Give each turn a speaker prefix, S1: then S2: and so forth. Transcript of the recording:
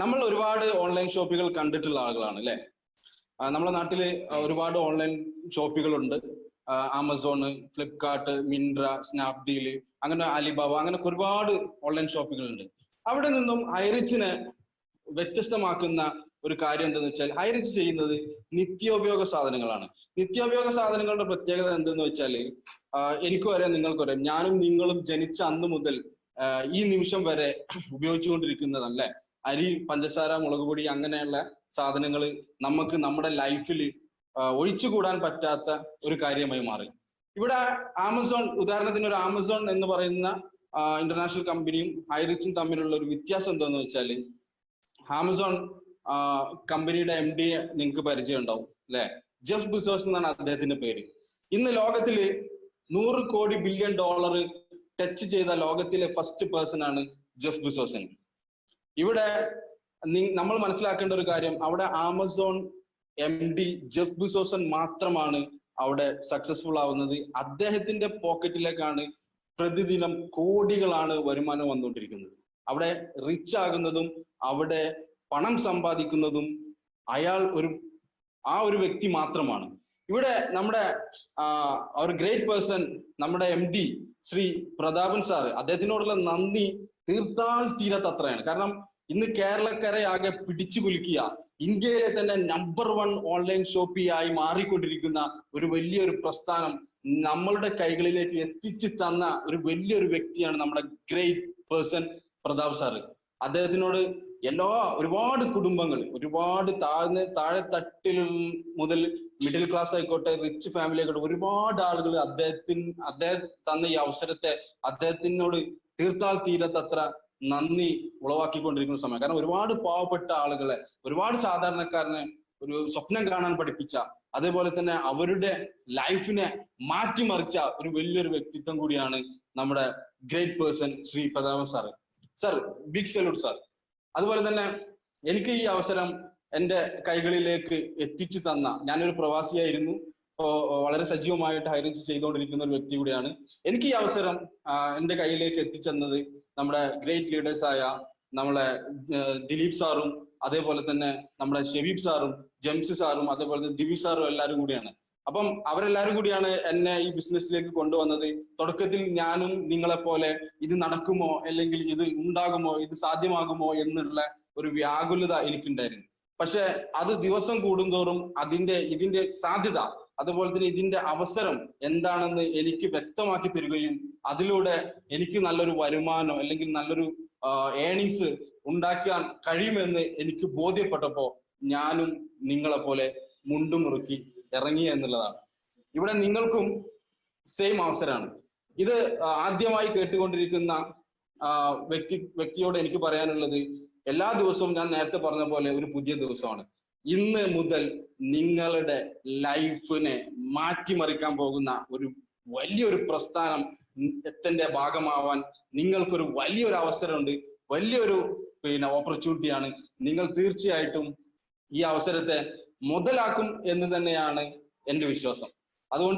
S1: നമ്മൾ ഒരുപാട് ഓൺലൈൻ ഷോപ്പുകൾ കണ്ടിട്ടുള്ള ആളുകളാണ് അല്ലെ? നമ്മുടെ നാട്ടിൽ ഒരുപാട് ഓൺലൈൻ ഷോപ്പുകളുണ്ട് ആമസോണ് ഫ്ലിപ്കാർട്ട് മിൻട്ര സ്നാപ്ഡീൽ അങ്ങനെ അലിബാബ അങ്ങനെ ഒരുപാട് ഓൺലൈൻ ഷോപ്പുകളുണ്ട് അവിടെ നിന്നും ഹൈറിച്ചിനെ വ്യത്യസ്തമാക്കുന്ന ഒരു കാര്യം എന്തെന്ന് വെച്ചാൽ ഹൈറിച്ച് ചെയ്യുന്നത് നിത്യോപയോഗ സാധനങ്ങളാണ്. നിത്യോപയോഗ സാധനങ്ങളുടെ പ്രത്യേകത എന്തെന്ന് വെച്ചാൽ എനിക്കും അറിയാം നിങ്ങൾക്കും അറിയാം. ഞാനും നിങ്ങളും ജനിച്ച അന്ന് മുതൽ ഈ നിമിഷം വരെ ഉപയോഗിച്ചുകൊണ്ടിരിക്കുന്നതല്ലേ? അരി പഞ്ചസാര മുളക് പൊടി അങ്ങനെയുള്ള സാധനങ്ങൾ നമുക്ക് നമ്മുടെ ലൈഫിൽ ഒഴിച്ചുകൂടാൻ പറ്റാത്ത ഒരു കാര്യമായി മാറി. ഇവിടെ ആമസോൺ ഉദാഹരണത്തിന് ഒരു ആമസോൺ എന്ന് പറയുന്ന ഇന്റർനാഷണൽ കമ്പനിയും ഹൈറിച്ചും തമ്മിലുള്ള ഒരു വ്യത്യാസം എന്താന്ന് വെച്ചാൽ ആമസോൺ കമ്പനിയുടെ എം ഡി നിങ്ങൾക്ക് പരിചയം ഉണ്ടാവും അല്ലെ? ജെഫ് ബിസോസ് എന്നാണ് അദ്ദേഹത്തിന്റെ പേര്. ഇന്ന് ലോകത്തിൽ നൂറ് കോടി ബില്യൺ ഡോളർ ടച്ച് ചെയ്ത ലോകത്തിലെ ഫസ്റ്റ് പേഴ്സൺ ആണ് ജെഫ് ബിസോസൻ ഇവിടെ നമ്മൾ മനസ്സിലാക്കേണ്ട ഒരു കാര്യം അവിടെ ആമസോൺ എം ഡി ജെഫ് ബിസോസൻ മാത്രമാണ് അവിടെ സക്സസ്ഫുൾ ആവുന്നത്. അദ്ദേഹത്തിന്റെ പോക്കറ്റിലേക്കാണ് പ്രതിദിനം കോടികളാണ് വരുമാനം വന്നുകൊണ്ടിരിക്കുന്നത്. അവിടെ റിച്ച് ആകുന്നതും അവിടെ പണം സമ്പാദിക്കുന്നതും അയാൾ ഒരു ആ ഒരു വ്യക്തി മാത്രമാണ്. ഇവിടെ നമ്മുടെ ഒരു ഗ്രേറ്റ് പേഴ്സൺ നമ്മുടെ M D Shri Prathapan sir അദ്ദേഹത്തിനോടുള്ള നന്ദി തീർത്താൽ തീരത്തത്രയാണ് കാരണം ഇന്ന് കേരളക്കരെ ആകെ പിടിച്ചു കുലുക്കിയ ഇന്ത്യയിലെ തന്നെ നമ്പർ വൺ ഓൺലൈൻ ഷോപ്പിയായി മാറിക്കൊണ്ടിരിക്കുന്ന ഒരു വലിയൊരു പ്രസ്ഥാനം നമ്മളുടെ കൈകളിലേക്ക് എത്തിച്ചു തന്ന ഒരു വലിയൊരു വ്യക്തിയാണ് നമ്മുടെ ഗ്രേറ്റ് പേഴ്സൺ പ്രതാപ് സാറ് അദ്ദേഹത്തിനോട് എല്ലാ ഒരുപാട് കുടുംബങ്ങൾ ഒരുപാട് താഴ്ന്ന താഴെ തട്ടിൽ മുതൽ മിഡിൽ ക്ലാസ് ആയിക്കോട്ടെ റിച്ച് ഫാമിലി ആയിക്കോട്ടെ ഒരുപാട് ആളുകൾ അദ്ദേഹത്തിന് അദ്ദേഹം തന്ന ഈ അവസരത്തെ അദ്ദേഹത്തിനോട് തീർത്താൽ തീരത്തത്ര നന്ദി ഉളവാക്കിക്കൊണ്ടിരിക്കുന്ന സമയം. കാരണം ഒരുപാട് പാവപ്പെട്ട ആളുകളെ ഒരുപാട് സാധാരണക്കാരനെ ഒരു സ്വപ്നം കാണാൻ പഠിപ്പിച്ച അതേപോലെ തന്നെ അവരുടെ ലൈഫിനെ മാറ്റിമറിച്ച ഒരു വലിയൊരു വ്യക്തിത്വം കൂടിയാണ് നമ്മുടെ great person Shri Prathapan sir sir big salute sir അതുപോലെ തന്നെ എനിക്ക് ഈ അവസരം എന്റെ കൈകളിലേക്ക് എത്തിച്ചു തന്ന ഞാനൊരു പ്രവാസിയായിരുന്നു. വളരെ സജീവമായിട്ട് ഹൈറിച്ച് ചെയ്തുകൊണ്ടിരിക്കുന്ന ഒരു വ്യക്തി കൂടിയാണ്. എനിക്ക് ഈ അവസരം എന്റെ കയ്യിലേക്ക് എത്തിച്ചെന്നത് നമ്മുടെ ഗ്രേറ്റ് ലീഡേഴ്സ് ആയ നമ്മളെ ദിലീപ് സാറും അതേപോലെ തന്നെ നമ്മുടെ ഷെബീബ് സാറും ജംസ് സാറും അതേപോലെ തന്നെ ദിവി സാറും എല്ലാവരും കൂടിയാണ്. അപ്പം അവരെല്ലാവരും കൂടിയാണ് എന്നെ ഈ ബിസിനസ്സിലേക്ക് കൊണ്ടുവന്നത്. തുടക്കത്തിൽ ഞാനും നിങ്ങളെപ്പോലെ ഇത് നടക്കുമോ അല്ലെങ്കിൽ ഇത് ഉണ്ടാകുമോ ഇത് സാധ്യമാകുമോ എന്നുള്ള ഒരു വ്യാകുലത എനിക്കുണ്ടായിരുന്നു. പക്ഷെ അത് ദിവസം കൂടുന്തോറും അതിന്റെ ഇതിന്റെ സാധ്യത അതുപോലെ തന്നെ ഇതിന്റെ അവസരം എന്താണെന്ന് എനിക്ക് വ്യക്തമാക്കി തരികയും അതിലൂടെ എനിക്ക് നല്ലൊരു വരുമാനം അല്ലെങ്കിൽ നല്ലൊരു ഏണിങ്സ് ഉണ്ടാക്കാൻ കഴിയുമെന്ന് എനിക്ക് ബോധ്യപ്പെട്ടപ്പോ ഞാനും നിങ്ങളെ പോലെ മുണ്ടുമുറുക്കി ഇറങ്ങി എന്നുള്ളതാണ്. ഇവിടെ നിങ്ങൾക്കും സെയിം അവസരമാണ്. ഇത് ആദ്യമായി കേട്ടുകൊണ്ടിരിക്കുന്ന വ്യക്തി വ്യക്തിയോട് എനിക്ക് പറയാനുള്ളത് എല്ലാ ദിവസവും ഞാൻ നേരത്തെ പറഞ്ഞ പോലെ ഒരു പുതിയ ദിവസമാണ്. ഇന്ന് മുതൽ നിങ്ങളുടെ ലൈഫിനെ മാറ്റിമറിക്കാൻ പോകുന്ന ഒരു വലിയൊരു പ്രസ്ഥാനം എത്തിന്റെ ഭാഗമാവാൻ നിങ്ങൾക്കൊരു വലിയൊരു അവസരമുണ്ട്. വലിയൊരു പിന്നെ ഓപ്പർച്യൂണിറ്റിയാണ് നിങ്ങൾ തീർച്ചയായിട്ടും ഈ അവസരത്തെ മുതലാക്കും എന്ന് തന്നെയാണ് എന്റെ വിശ്വാസം. അതുകൊണ്ട്